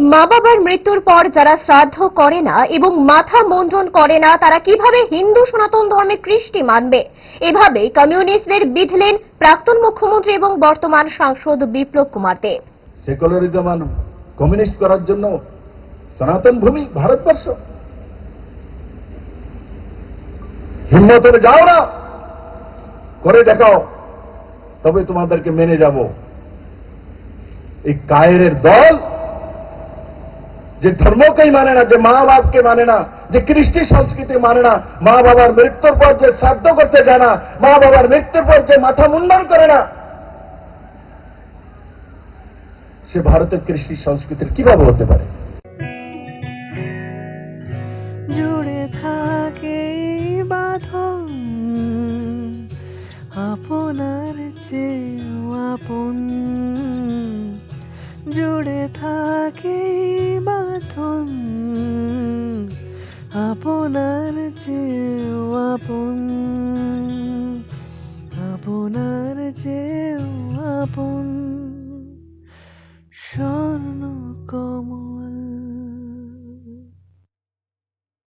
মা বাবার মৃত্যুর পর যারা শ্রাদ্ধ করে না এবং মাথা মন্থন করে না, তারা কীভাবে হিন্দু সনাতন ধর্মে কৃষ্টি মানবে? এভাবে কমিউনিস্টদের বিধলেন প্রাক্তন মুখ্যমন্ত্রী এবং বর্তমান সাংসদ বিপ্লব কুমার দেব কমিউনিস্ট করার জন্য সনাতন ভূমি ভারতবর্ষ। হিম্মত হলে যাও না করে দেখাও তবে তোমাদেরকে মেনে যাব। এই কায়ের দল যে ধর্মকেই মানে না, যে মা বাপকে মানে না, যে কৃষ্টি সংস্কৃতি মানে না, মা বাবার মৃত্যুর পর যে শ্রাদ্ধ করতে যায় না, মা বাবার মৃত্যুর পর যে মাথা মুন্ডন করে না, সে ভারতের কৃষি সংস্কৃতির কীভাবে হতে পারে? জুড়ে থাকে আপনার চেয়েও আপন। জুড়ে থাকে প্রথম আপনার চেয়েও আপন আপনার চেয়েও আপন। সব